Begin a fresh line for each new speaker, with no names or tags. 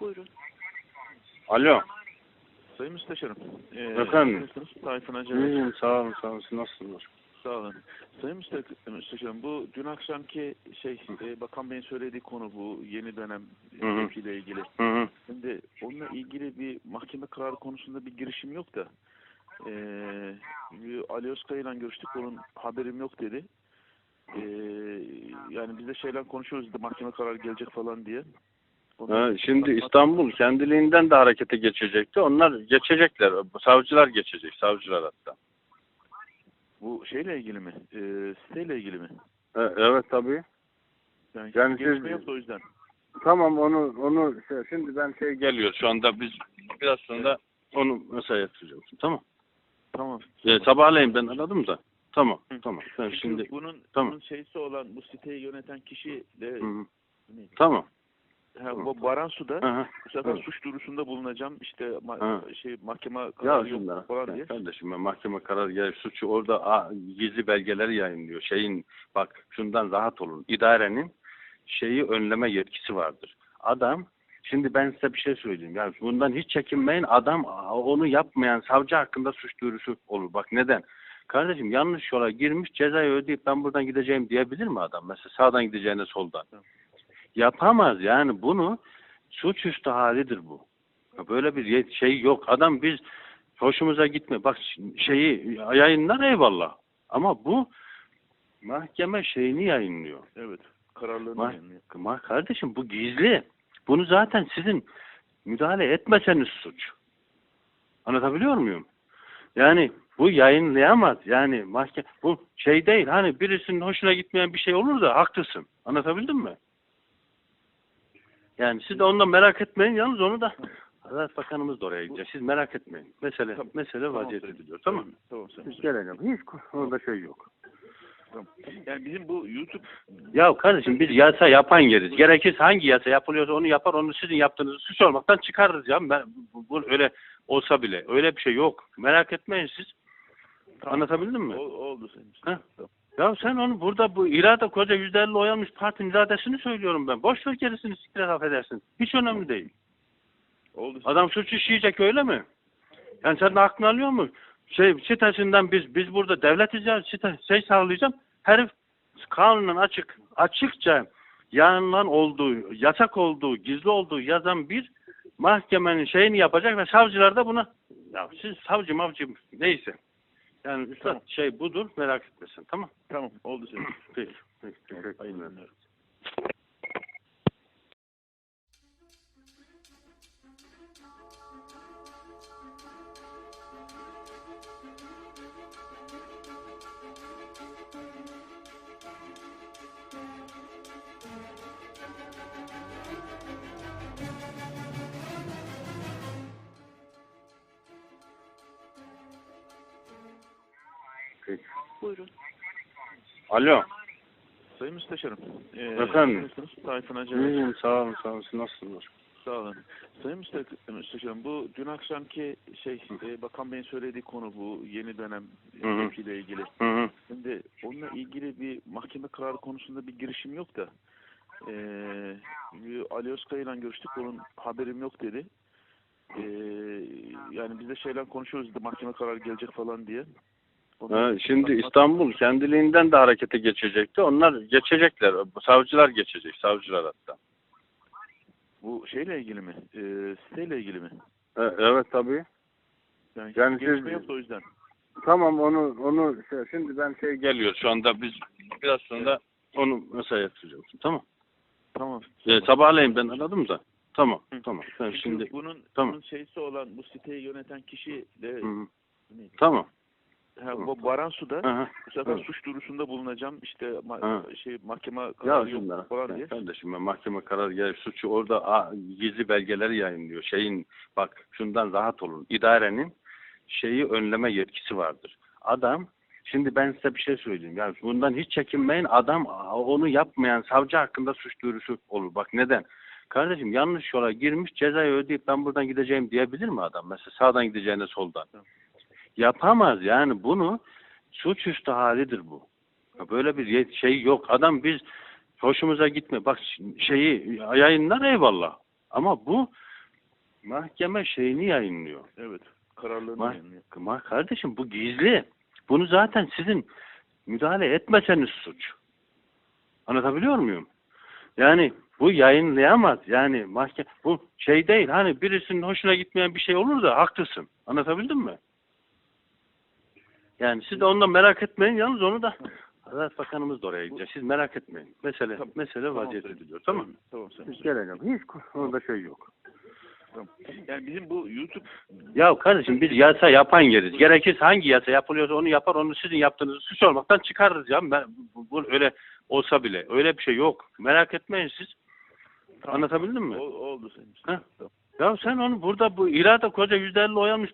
Buyurun.
Alo.
Sayın Müsteşarım. E,
Efendim?
Tayfun Acar.
İyiyim sağ olun sağ olun. Siz nasılsınız?
Sağ olun. Sayın Müste- Müsteşarım bu dün akşamki şey e, Bakan Bey'in söylediği konu bu yeni dönem ile ilgili.
Hı hı.
Şimdi onunla ilgili bir mahkeme kararı konusunda bir girişim yok da e, Ali Özkaya ile görüştük onun haberim yok dedi. E, yani biz de şeyler konuşuyoruz mahkeme kararı gelecek falan diye.
Ha, şimdi İstanbul kendiliğinden de harekete geçecekti. Onlar geçecekler. Savcılar geçecek. Savcılar hatta.
Bu şeyle ilgili mi? E, siteyle ilgili mi?
E, evet tabii.
Yani,
Yani siz-
yok o yüzden.
Tamam onu onu şey, şimdi ben şey geliyor şu anda biz biraz sonra onu mesaj yapacağım. Tamam.
Tamam.
E, sabahleyin ben aradım da. Tamam.
Hı.
Tamam. Ben şimdi
bunun,
tamam.
bunun şeysi olan bu siteyi yöneten kişi de
Hı? Tamam.
Ha, bu Baransu'da
Hı hı.
bu sefer
Evet.
suç duyurusunda bulunacağım işte ma-
Ha.
şey mahkeme
Ya
kararı
şunlara.
yok falan diye.
Kardeşim ben mahkeme kararı gelip suçu orada a, gizli belgeleri yayınlıyor. Şeyin bak şundan rahat olun. İdarenin şeyi önleme yetkisi vardır. Adam şimdi ben size bir şey söyleyeyim. Yani bundan hiç çekinmeyin. Adam onu yapmayan savcı hakkında suç duyurusu olur. Bak neden? Kardeşim yanlış yola girmiş cezayı ödeyip ben buradan gideceğim diyebilir mi adam? Mesela sağdan gideceğine soldan.
Tamam.
Yapamaz yani bunu suçüstü halidir bu. Böyle bir şey yok. Adam biz hoşumuza gitme. Bak şeyi yayınlar eyvallah. Ama bu mahkeme şeyini yayınlıyor.
Evet. Kararlarını
Ma-
yayınlıyor.
Ma kardeşim bu gizli. Bunu zaten sizin müdahale etmeseniz suç. Anlatabiliyor muyum? Yani bu yayınlayamaz. Yani mahkeme bu şey değil. Hani birisinin hoşuna gitmeyen bir şey olur da haklısın. Anlatabildim mi? Yani siz de ondan merak etmeyin. Yalnız onu da Adalet Bakanımız da oraya gidecek. Siz merak etmeyin. Mesele
Tamam.
mesele
Tamam,
vaziyet ediliyor. Tamam mı?
Tamam.
Biz gelelim. Hiç orada şey yok.
Tamam. Yani bizim bu YouTube
Ya kardeşim biz yasa yapan yeriz. Gerekirse hangi yasa yapılıyorsa onu yapar. Onu sizin yaptığınızı suç olmaktan çıkarırız ya. Ben, bu, bu öyle olsa bile. Öyle bir şey yok. Merak etmeyin siz.
Tamam.
Anlatabildim mi?
o, oldu sayın Müsteşarım.
Ha?
Tamam.
Ya sen onu burada bu irade koca yüzde elli oy almış partinin iradesini söylüyorum ben. Boş ver gerisini siktir et affedersin. Hiç önemli değil.
Oldu.
Adam suç işleyecek öyle mi? Yani sen de aklını alıyor mu? Şey sitesinden biz biz burada devletiz ya site şey sağlayacağım. Herif kanunun açık açıkça yanılan olduğu, yasak olduğu, gizli olduğu yazan bir mahkemenin şeyini yapacak ve savcılar da buna ya siz savcı mavcı neyse. Yani üstad
Tamam.
şey budur merak etmesin tamam.
Tamam. Oldu Müsteşarım.
Peki. Peki. Teşekkür
Hayırlı günler.
Peki.
Buyurun.
Alo.
Sayın Müsteşarım. E,
Efendim?
Tayfun Acar.
İyiyim sağ olun sağ olun. Siz nasılsınız?
Sağ olun. Sayın Müste- Müsteşarım bu dün akşamki şey e, Bakan Bey'in söylediği konu bu yeni dönem
hı.
ile ilgili.
Hı hı.
Şimdi onunla ilgili bir mahkeme kararı konusunda bir girişim yok da e, Ali Özkaya ile görüştük onun haberim yok dedi. E, yani biz de şeyler konuşuyoruz mahkeme kararı gelecek falan diye.
Ha, şimdi İstanbul kendiliğinden de harekete geçecekti. Onlar geçecekler. Savcılar geçecek. Savcılar hatta.
Bu şeyle ilgili mi? E, siteyle ilgili mi?
E, evet tabii.
Yani,
Yani
gelişme
siz-
o yüzden.
Tamam onu onu şey, şimdi ben şey geliyor şu anda biz biraz sonra onu mesaj yapacağım. Tamam.
Tamam.
E, sabahleyin ben aradım da. Tamam.
Hı.
Tamam.
Çünkü
şimdi
bunun,
Tamam.
bunun şeysi olan bu siteyi yöneten kişi de
Hı? Tamam.
Ha, bu Baransu'da
Hı hı.
bu sefer suç duyurusunda bulunacağım işte ma-
Ha.
şey mahkeme
Ya
kararı yok falan diye.
Kardeşim ben mahkeme kararı gelip suçu orada a, gizli belgeleri yayınlıyor. Şeyin bak şundan rahat olun. İdarenin şeyi önleme yetkisi vardır. Adam şimdi ben size bir şey söyleyeyim. Yani bundan hiç çekinmeyin. Adam onu yapmayan savcı hakkında suç duyurusu olur. Bak neden? Kardeşim yanlış yola girmiş cezayı ödeyip ben buradan gideceğim diyebilir mi adam? Mesela sağdan gideceğine soldan.
Tamam.
Yapamaz yani bunu suçüstü halidir bu. Böyle bir şey yok. Adam biz hoşumuza gitme. Bak şeyi yayınlar eyvallah. Ama bu mahkeme şeyini yayınlıyor.
Evet. Kararlarını
Ma-
yayınlıyor.
Ma kardeşim bu gizli. Bunu zaten sizin müdahale etmeseniz suç. Anlatabiliyor muyum? Yani bu yayınlayamaz. Yani mahkeme bu şey değil. Hani birisinin hoşuna gitmeyen bir şey olur da haklısın. Anlatabildim mi? Yani siz de ondan merak etmeyin. Yalnız onu da Adalet Bakanımız da oraya gidecek. Siz merak etmeyin. Mesele
Tamam.
mesele
Tamam,
vaziyet ediliyor. Tamam mı?
Tamam Müsteşar.
geleceğim. Hiç orada şey yok.
Tamam. Yani bizim bu YouTube
Ya kardeşim biz yasa yapan yeriz. Gerekirse hangi yasa yapılıyorsa onu yapar, onu sizin yaptığınızı suç olmaktan çıkarırız ya. Ben, bu, bu öyle olsa bile. Öyle bir şey yok. Merak etmeyin siz.
Tamam.
Anlatabildim mi?
O- oldu Sayın Müsteşar.
Ha? Ya sen onu burada bu irade koca yüzde elli oy almış